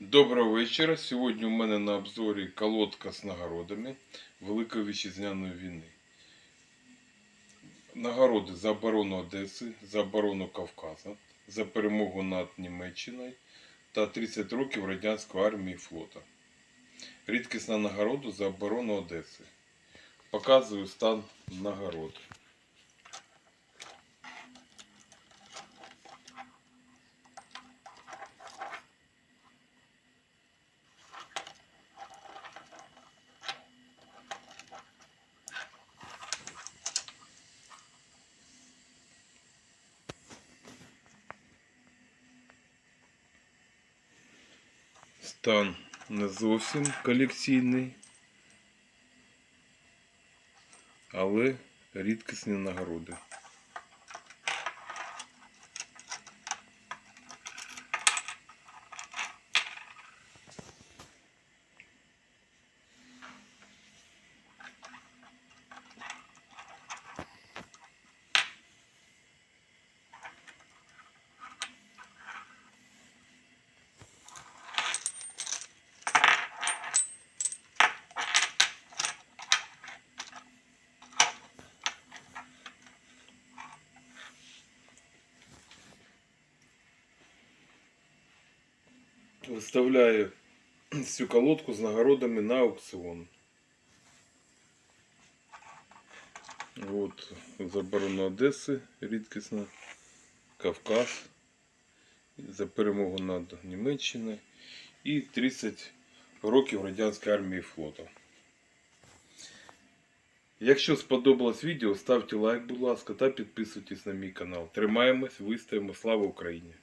Доброго вечора. Сьогодні у мене на обзорі колодка з нагородами Великої вітчизняної війни. Нагороди за оборону Одеси, за оборону Кавказа, за перемогу над Німеччиною та 30 років радянської армії і флота. Рідкісна нагорода за оборону Одеси. Показую стан нагород. Стан не зовсім колекційний, але рідкісні нагороди. Виставляю цю колодку з нагородами на аукціон. От за оборону Одеси рідкісна, Кавказ, за перемогу над Німеччиною і 30 років радянської армії і флоту. Якщо сподобалось відео, ставте лайк, будь ласка, та підписуйтесь на мій канал. Тримаємось, вистоїмо. Слава Україні!